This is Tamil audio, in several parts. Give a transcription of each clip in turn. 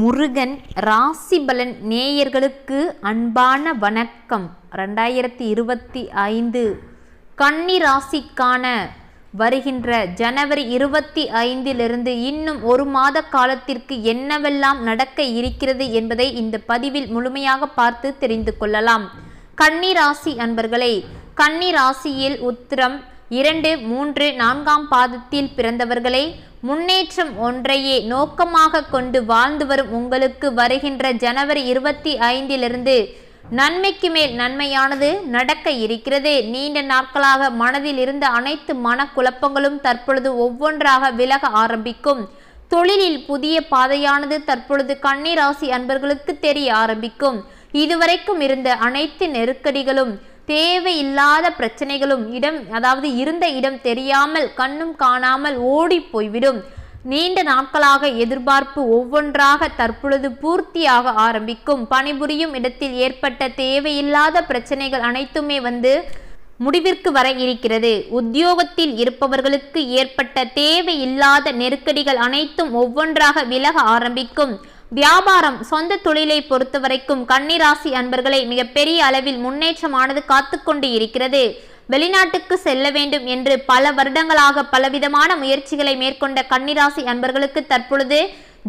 முருகன் ராசிபலன் நேயர்களுக்கு அன்பான வணக்கம். ரெண்டாயிரத்தி இருபத்தி ஐந்து கன்னி ராசிக்கான வருகின்ற ஜனவரி இருபத்தி ஐந்திலிருந்து இன்னும் ஒரு மாத காலத்திற்கு என்னவெல்லாம் நடக்க இருக்கிறது என்பதை இந்த பதிவில் முழுமையாக பார்த்து தெரிந்து கொள்ளலாம். கன்னி ராசி அன்பர்களே கன்னி ராசியில் உத்திரம் இரண்டு மூன்று நான்காம் பாதத்தில் பிறந்தவர்களே முன்னேற்றம் ஒன்றையே நோக்கமாக கொண்டு வாழ்ந்து வரும் உங்களுக்கு வருகின்ற ஜனவரி இருபத்தி ஐந்திலிருந்து நன்மைக்கு மேல் நன்மையானது நடக்க இருக்கிறது. நீண்ட நாட்களாக மனதில் இருந்த அனைத்து மனக்குழப்பங்களும் தற்பொழுது ஒவ்வொன்றாக விலக ஆரம்பிக்கும். தொழிலில் புதிய பாதையானது தற்பொழுது கண்ணீராசி அன்பர்களுக்கு தெரிய ஆரம்பிக்கும். இதுவரைக்கும் இருந்த அனைத்து நெருக்கடிகளும் தேவையில்லாத பிரச்சனைகளும் இடம் அதாவது இருந்த இடம் தெரியாமல் கண்ணும் காணாமல் ஓடி போய்விடும். நீண்ட நாட்களாக எதிர்பார்ப்பு ஒவ்வொன்றாக தற்பொழுது பூர்த்தியாக ஆரம்பிக்கும். பணிபுரியும் இடத்தில் ஏற்பட்ட தேவையில்லாத பிரச்சனைகள் அனைத்துமே வந்து முடிவிற்கு வர இருக்கிறது. உத்தியோகத்தில் இருப்பவர்களுக்கு ஏற்பட்ட தேவையில்லாத நெருக்கடிகள் அனைத்தும் ஒவ்வொன்றாக விலக ஆரம்பிக்கும். வியாபாரம் சொந்த தொழிலை பொறுத்தவரைக்கும் கன்னிராசி அன்பர்களை மிகப்பெரிய அளவில் முன்னேற்றமானது காத்து கொண்டு இருக்கிறது. வெளிநாட்டுக்கு செல்ல வேண்டும் என்று பல வருடங்களாக பலவிதமான முயற்சிகளை மேற்கொண்ட கன்னிராசி அன்பர்களுக்கு தற்பொழுது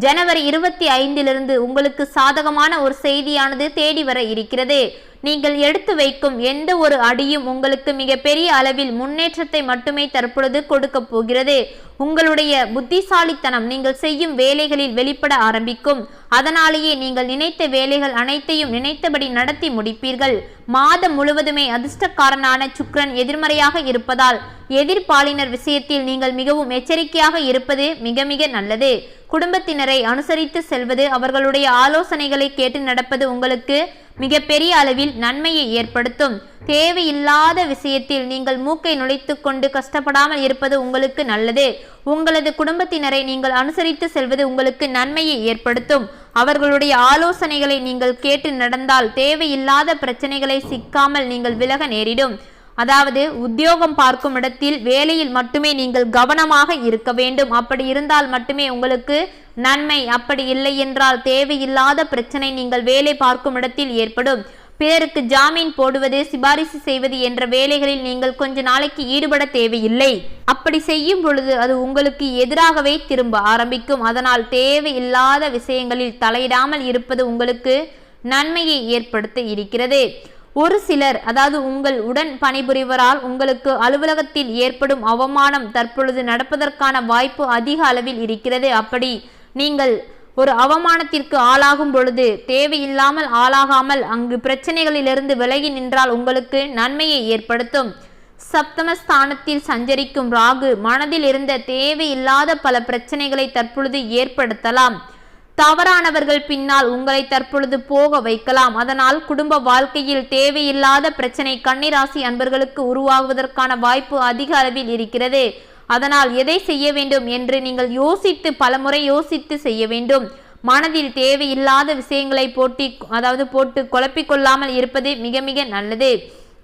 ஜனவரி இருபத்தி ஐந்திலிருந்து உங்களுக்கு சாதகமான ஒரு செய்தியானது தேடி வர இருக்கிறது. நீங்கள் எடுத்து வைக்கும் எந்த ஒரு அடியும் உங்களுக்கு மிகப்பெரிய அளவில் முன்னேற்றத்தை மட்டுமே தற்பொழுது கொடுக்க போகிறது. உங்களுடைய புத்திசாலித்தனம் நீங்கள் செய்யும் வேலைகளில் வெளிப்பட ஆரம்பிக்கும். அதனாலேயே நீங்கள் நினைத்த வேலைகள் அனைத்தையும் நினைத்தபடி நடத்தி முடிப்பீர்கள். மாதம் முழுவதுமே அதிர்ஷ்டக்காரனான சுக்ரன் எதிர்மறையாக இருப்பதால் எதிர்பாலினர் விஷயத்தில் நீங்கள் மிகவும் எச்சரிக்கையாக இருப்பது மிக மிக நல்லது. குடும்பத்தினரை அனுசரித்து செல்வது அவர்களுடைய ஆலோசனைகளை கேட்டு நடப்பது உங்களுக்கு மிகப்பெரிய அளவில் நன்மையை ஏற்படுத்தும். தேவையில்லாத விஷயத்தில் நீங்கள் மூக்கை நுழைத்து கொண்டு கஷ்டப்படாமல் இருப்பது உங்களுக்கு நல்லது. உங்களது குடும்பத்தினரை நீங்கள் அனுசரித்து செல்வது உங்களுக்கு நன்மையை ஏற்படுத்தும். அவர்களுடைய ஆலோசனைகளை நீங்கள் கேட்டு நடந்தால் தேவையில்லாத பிரச்சனைகளை சிக்காமல் நீங்கள் விலக நேரிடும். அதாவது உத்தியோகம் பார்க்கும் இடத்தில் வேலையில் மட்டுமே நீங்கள் கவனமாக இருக்க வேண்டும். அப்படி இருந்தால் மட்டுமே உங்களுக்கு நன்மை. அப்படி இல்லை என்றால் தேவையில்லாத பிரச்சனை நீங்கள் வேலை பார்க்கும் இடத்தில் ஏற்படும். பிறருக்கு ஜாமீன் போடுவது சிபாரிசு செய்வது என்ற வேலைகளில் நீங்கள் கொஞ்ச நாளைக்கு ஈடுபட தேவையில்லை. அப்படி செய்யும் பொழுது அது உங்களுக்கு எதிராகவே திரும்ப ஆரம்பிக்கும். அதனால் தேவையில்லாத விஷயங்களில் தலையிடாமல் இருப்பது உங்களுக்கு நன்மையை ஏற்படுத்த இருக்கிறது. ஒரு சிலர் அதாவது உங்கள் உடன் பணிபுரிவரால் உங்களுக்கு அலுவலகத்தில் ஏற்படும் அவமானம் தற்பொழுது நடப்பதற்கான வாய்ப்பு அதிக அளவில் இருக்கிறது. அப்படி நீங்கள் ஒரு அவமானத்திற்கு ஆளாகும் பொழுது தேவையில்லாமல் ஆளாகாமல் அங்கு பிரச்சனைகளிலிருந்து விலகி நின்றால் உங்களுக்கு நன்மையை ஏற்படுத்தும். சப்தமஸ்தானத்தில் சஞ்சரிக்கும் ராகு மனதில் இருந்த தேவையில்லாத பல பிரச்சனைகளை தற்பொழுது ஏற்படுத்தலாம். தவறானவர்கள் பின்னால் உங்களை தற்பொழுது போக வைக்கலாம். அதனால் குடும்ப வாழ்க்கையில் தேவையில்லாத பிரச்சனை கன்னிராசி அன்பர்களுக்கு உருவாகுவதற்கான வாய்ப்பு அதிக அளவில் இருக்கிறது. அதனால் எதை செய்ய வேண்டும் என்று நீங்கள் யோசித்து பலமுறை யோசித்து செய்ய வேண்டும். மனதில் தேவையில்லாத விஷயங்களை போட்டி அதாவது போட்டு குழப்பிக்கொள்ளாமல் இருப்பது மிக மிக நல்லது.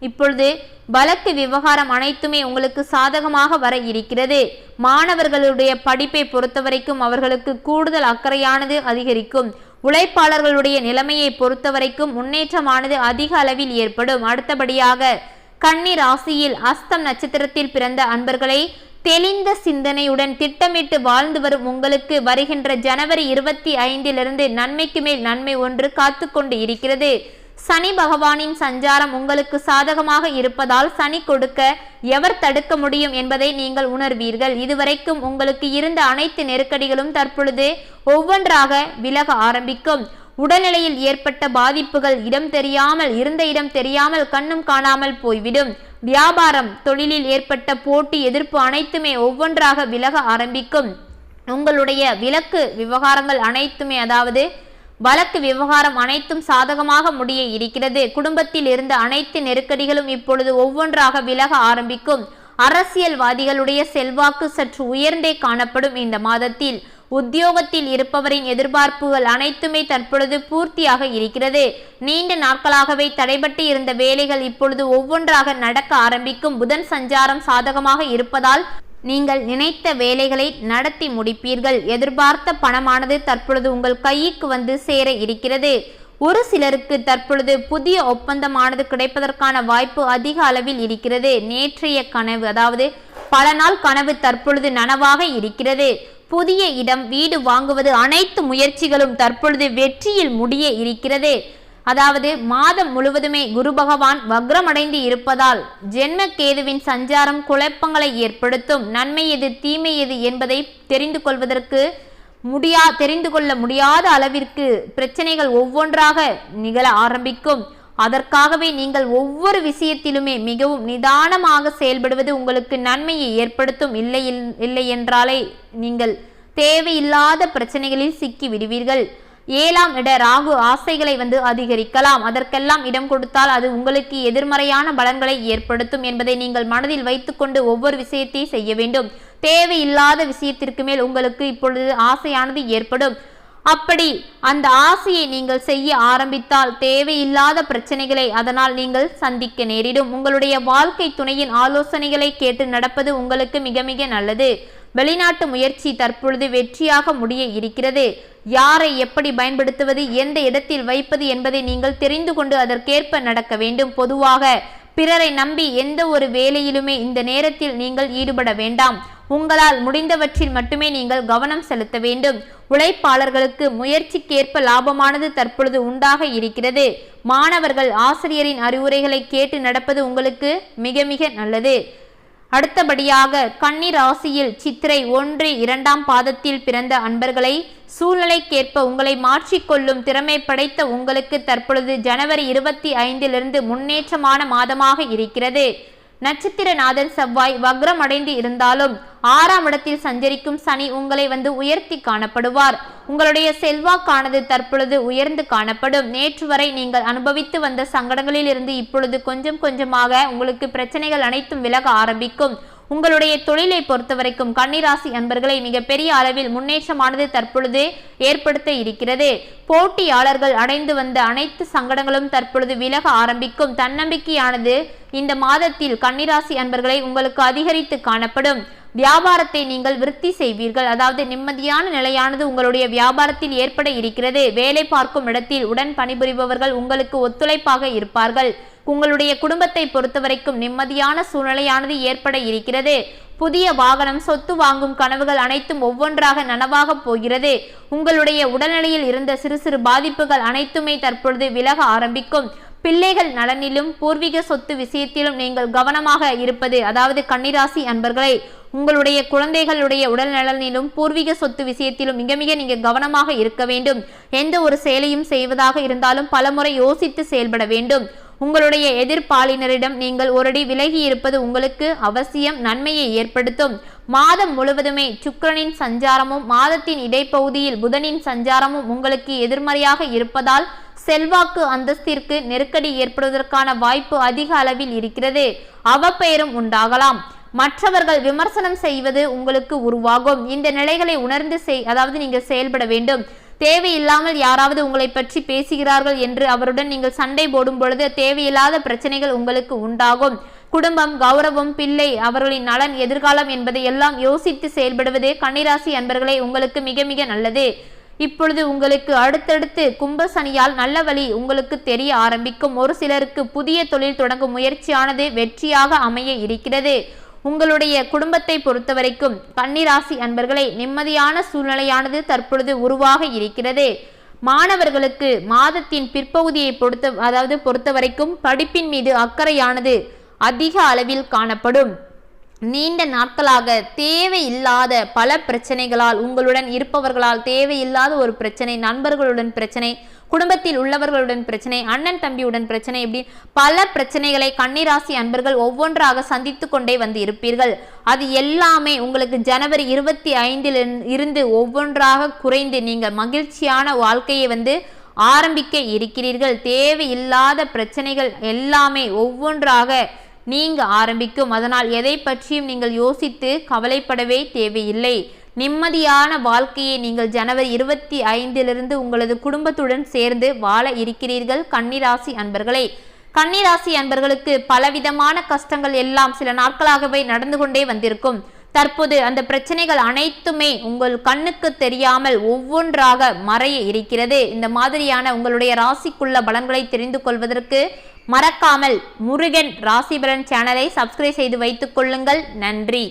இப்பொழுது வழக்கு விவகாரம் அனைத்துமே உங்களுக்கு சாதகமாக வர இருக்கிறது. மாணவர்களுடைய படிப்பை பொறுத்தவரைக்கும் அவர்களுக்கு கூடுதல் அக்கறையானது அதிகரிக்கும். உழைப்பாளர்களுடைய நிலைமையை பொறுத்தவரைக்கும் முன்னேற்றமானது அதிக அளவில் ஏற்படும். அடுத்தபடியாக கன்னி ராசியில் அஸ்தம் நட்சத்திரத்தில் பிறந்த அன்பர்களை தெளிந்த சிந்தனையுடன் திட்டமிட்டு வாழ்ந்து வரும் உங்களுக்கு வருகின்ற ஜனவரி இருபத்தி ஐந்திலிருந்து நன்மைக்கு மேல் நன்மை ஒன்று காத்து கொண்டு இருக்கிறது. சனி பகவானின் சஞ்சாரம் உங்களுக்கு சாதகமாக இருப்பதால் சனி கொடுக்க எவர் தடுக்க முடியும் என்பதை நீங்கள் உணர்வீர்கள். இதுவரைக்கும் உங்களுக்கு இருந்த அனைத்து நெருக்கடிகளும் தற்பொழுது ஒவ்வொன்றாக விலக ஆரம்பிக்கும். உடல்நிலையில் ஏற்பட்ட பாதிப்புகள் இடம் தெரியாமல் இருந்த இடம் தெரியாமல் கண்ணும் காணாமல் போய்விடும். வியாபாரம் தொழிலில் ஏற்பட்ட போட்டி எதிர்ப்பு அனைத்துமே ஒவ்வொன்றாக விலக ஆரம்பிக்கும். உங்களுடைய விலக்கு விவகாரங்கள் அனைத்துமே அதாவது வழக்கு விவகாரம் அனைத்தும் சாதகமாக முடிய இருக்கிறது. குடும்பத்தில் இருந்த அனைத்து நெருக்கடிகளும் இப்பொழுது ஒவ்வொன்றாக விலக ஆரம்பிக்கும். அரசியல்வாதிகளுடைய செல்வாக்கு சற்று உயர்ந்தே காணப்படும் இந்த மாதத்தில். உத்தியோகத்தில் இருப்பவரின் எதிர்பார்ப்புகள் அனைத்துமே தற்பொழுது பூர்த்தியாக இருக்கிறது. நீண்ட நாட்களாகவே தடைபட்டு இருந்த வேலைகள் இப்பொழுது ஒவ்வொன்றாக நடக்க ஆரம்பிக்கும். புதன் சஞ்சாரம் சாதகமாக இருப்பதால் நீங்கள் நினைத்த வேலைகளை நடத்தி முடிப்பீர்கள். எதிர்பார்த்த பணமானது தற்பொழுது உங்கள் கைக்கு வந்து சேர இருக்கிறது. ஒரு சிலருக்கு தற்பொழுது புதிய ஒப்பந்தமானது கிடைப்பதற்கான வாய்ப்பு அதிக அளவில் இருக்கிறது. நேற்றைய கனவு அதாவது பல நாள் கனவு தற்பொழுது நனவாக இருக்கிறது. புதிய இடம் வீடு வாங்குவது அனைத்து முயற்சிகளும் தற்பொழுது வெற்றியில் முடிய இருக்கிறது. அதாவது மாதம் முழுவதுமே குரு பகவான் வக்ரமடைந்து இருப்பதால் ஜென்ம கேதுவின் சஞ்சாரம் குழப்பங்களை ஏற்படுத்தும் நன்மை எது தீமை எது என்பதை தெரிந்து கொள்வதற்கு முடியா தெரிந்து கொள்ள முடியாத அளவிற்கு பிரச்சனைகள் ஒவ்வொன்றாக நிகழ ஆரம்பிக்கும். அதற்காகவே நீங்கள் ஒவ்வொரு விஷயத்திலுமே மிகவும் நிதானமாக செயல்படுவது உங்களுக்கு நன்மையை ஏற்படுத்தும். இல்லை இல்லை என்றாலே நீங்கள் தேவையில்லாத பிரச்சனைகளில் சிக்கி விடுவீர்கள். ஏழாம் இட ராகு ஆசைகளை வந்து அதிகரிக்கலாம். அதற்கெல்லாம் இடம் கொடுத்தால் அது உங்களுக்கு எதிர்மறையான பலன்களை ஏற்படுத்தும் என்பதை நீங்கள் மனதில் வைத்துக்கொண்டு ஒவ்வொரு விஷயத்தையும் செய்ய வேண்டும். தேவையில்லாத விஷயத்திற்கு மேல் உங்களுக்கு இப்பொழுது ஆசையானது ஏற்படும். அப்படி அந்த ஆசையை நீங்கள் செய்ய ஆரம்பித்தால் தேவையில்லாத பிரச்சனைகளை அதனால் நீங்கள் சந்திக்க நேரிடும். உங்களுடைய வாழ்க்கை துணையின் ஆலோசனைகளை கேட்டு நடப்பது உங்களுக்கு மிக மிக நல்லது. வெளிநாட்டு முயற்சி தற்பொழுது வெற்றியாக முடிய இருக்கிறது. யாரை எப்படி பயன்படுத்துவது எந்த இடத்தில் வைப்பது என்பதை நீங்கள் தெரிந்து கொண்டு அதற்கேற்ப நடக்க வேண்டும். பொதுவாக பிறரை நம்பி எந்த ஒரு வேலையிலுமே இந்த நேரத்தில் நீங்கள் ஈடுபட வேண்டாம். உங்களால் முடிந்தவற்றில் மட்டுமே நீங்கள் கவனம் செலுத்த வேண்டும். உழைப்பாளர்களுக்கு முயற்சிக்கேற்ப லாபமானது தற்பொழுது உண்டாக இருக்கிறது. மாணவர்கள் ஆசிரியரின் அறிவுரைகளை கேட்டு நடப்பது உங்களுக்கு மிக மிக நல்லது. அடுத்தபடியாக கன்னி ராசியில் சித்திரை ஒன்று இரண்டாம் பாதத்தில் பிறந்த அன்பர்களை சூழ்நிலைக்கேற்ப உங்களை மாற்றிக்கொள்ளும் திறமை படைத்த உங்களுக்கு தற்பொழுது ஜனவரி இருபத்தி ஐந்திலிருந்து முன்னேற்றமான மாதமாக இருக்கிறது. நட்சத்திரநாதன் செவ்வாய் வக்ரம் அடைந்து இருந்தாலும் ஆறாம் இடத்தில் சஞ்சரிக்கும் சனி உங்களை வந்து உயர்த்தி காணப்படுவார். உங்களுடைய செல்வாக்கானது தற்பொழுது உயர்ந்து காணப்படும். நேற்று வரை நீங்கள் அனுபவித்து வந்த சங்கடங்களில் இருந்து இப்பொழுது கொஞ்சம் கொஞ்சமாக உங்களுக்கு பிரச்சனைகள் அனைத்தும் விலக ஆரம்பிக்கும். உங்களுடைய தொழிலை பொறுத்தவரைக்கும் கன்னிராசி அன்பர்களை மிகப்பெரிய அளவில் முன்னேற்றமானது தற்பொழுது ஏற்படுத்த இருக்கிறது. போட்டியாளர்கள் அடைந்து வந்த அனைத்து சங்கடங்களும் தற்பொழுது விலக ஆரம்பிக்கும். தன்னம்பிக்கையானது இந்த மாதத்தில் கன்னிராசி அன்பர்களை உங்களுக்கு அதிகரித்து காணப்படும். வியாபாரத்தை நீங்கள் விருத்தி செய்வீர்கள். அதாவது நிம்மதியான நிலையானது உங்களுடைய வியாபாரத்தில் ஏற்பட இருக்கிறது. வேலை பார்க்கும் இடத்தில் உடன் பணிபுரிபவர்கள் உங்களுக்கு ஒத்துழைப்பாக இருப்பார்கள். உங்களுடைய குடும்பத்தை பொறுத்தவரைக்கும் நிம்மதியான சூழ்நிலையானது ஏற்பட இருக்கிறது. புதிய வாகனம் சொத்து வாங்கும் கனவுகள் அனைத்தும் ஒவ்வொன்றாக நனவாக போகிறது. உங்களுடைய உடல்நிலையில் இருந்த சிறு சிறு பாதிப்புகள் அனைத்துமே தற்பொழுது விலக ஆரம்பிக்கும். பிள்ளைகள் நலனிலும் பூர்வீக சொத்து விஷயத்திலும் நீங்கள் கவனமாக இருப்பது அதாவது கன்னிராசி அன்பர்களை உங்களுடைய குழந்தைகளுடைய உடல் நலனிலும் பூர்வீக சொத்து விஷயத்திலும் மிக மிக நீங்கள் கவனமாக இருக்க வேண்டும். எந்த ஒரு செயலையும் செய்வதாக இருந்தாலும் பலமுறை யோசித்து செயல்பட வேண்டும். உங்களுடைய எதிர்ப்பாளினரிடம் நீங்கள் ஒரடி விலகி இருப்பது உங்களுக்கு அவசியம் நன்மையை ஏற்படுத்தும். மாதம் முழுவதுமே சுக்கரனின் சஞ்சாரமும் மாதத்தின் இடைப்பகுதியில் புதனின் சஞ்சாரமும் உங்களுக்கு எதிர்மறையாக இருப்பதால் செல்வாக்கு அந்தஸ்திற்கு நெருக்கடி ஏற்படுவதற்கான வாய்ப்பு அதிக அளவில் இருக்கிறது. அவப்பெயரும் உண்டாகலாம். மற்றவர்கள் விமர்சனம் செய்வது உங்களுக்கு உருவாகும். இந்த நிலைகளை உணர்ந்து செய் அதாவது நீங்கள் செயல்பட வேண்டும். தேவையில்லாமல் யாராவது உங்களை பற்றி பேசுகிறார்கள் என்று அவருடன் நீங்கள் சண்டை போடும் பொழுது தேவையில்லாத பிரச்சனைகள் உங்களுக்கு உண்டாகும். குடும்பம் கௌரவம் பிள்ளை அவர்களின் நலன் எதிர்காலம் என்பதை எல்லாம் யோசித்து செயல்படுவது கன்னிராசி அன்பர்களை உங்களுக்கு மிக மிக நல்லது. இப்பொழுது உங்களுக்கு அடுத்தடுத்து கும்ப சனியால் நல்ல வழி உங்களுக்கு தெரிய ஆரம்பிக்கும். ஒரு சிலருக்கு புதிய தொழில் தொடங்கும் முயற்சியானது வெற்றியாக அமைய இருக்கிறது. உங்களுடைய குடும்பத்தை பொறுத்தவரைக்கும் கன்னிராசி அன்பர்களை நிம்மதியான சூழ்நிலையானது தற்பொழுது உருவாக இருக்கிறது. மாணவர்களுக்கு மாதத்தின் பிற்பகுதியை பொறுத்த அதாவது பொறுத்தவரைக்கும் படிப்பின் மீது அக்கறையானது அதிக அளவில் காணப்படும். நீண்ட நாட்களாக தேவையில்லாத பல பிரச்சனைகளால் உங்களுடன் இருப்பவர்களால் தேவையில்லாத ஒரு பிரச்சனை நண்பர்களுடன் பிரச்சனை குடும்பத்தில் உள்ளவர்களுடன் பிரச்சனை அண்ணன் தம்பியுடன் பிரச்சனை இப்படி பல பிரச்சனைகளை கன்னிராசி அன்பர்கள் ஒவ்வொன்றாக சந்தித்து கொண்டே வந்து இருப்பீர்கள். அது எல்லாமே உங்களுக்கு ஜனவரி இருபத்தி ஐந்தில் இருந்து ஒவ்வொன்றாக குறைந்து நீங்கள் மகிழ்ச்சியான வாழ்க்கையை வந்து ஆரம்பிக்க இருக்கிறீர்கள். தேவையில்லாத பிரச்சனைகள் எல்லாமே ஒவ்வொன்றாக நீங்க ஆரம்பிக்கும். அதனால் எதை பற்றியும் நீங்கள் யோசித்து கவலைப்படவே தேவையில்லை. நிம்மதியான வாழ்க்கையை நீங்கள் ஜனவரி இருபத்தி ஐந்திலிருந்து உங்களது குடும்பத்துடன் சேர்ந்து வாழ இருக்கிறீர்கள். கன்னிராசி அன்பர்களே கன்னிராசி அன்பர்களுக்கு பலவிதமான கஷ்டங்கள் எல்லாம் சில நாட்களாகவே நடந்து கொண்டே வந்திருக்கும். தற்போது அந்த பிரச்சனைகள் அனைத்துமே உங்கள் கண்ணுக்கு தெரியாமல் ஒவ்வொன்றாக மறைய இருக்கிறது. இந்த மாதிரியான உங்களுடைய ராசிக்குள்ள பலன்களை தெரிந்து கொள்வதற்கு மறக்காமல் முருகன் ராசிபலன் சேனலை சப்ஸ்கிரைப் செய்து வைத்துக் கொள்ளுங்கள். நன்றி.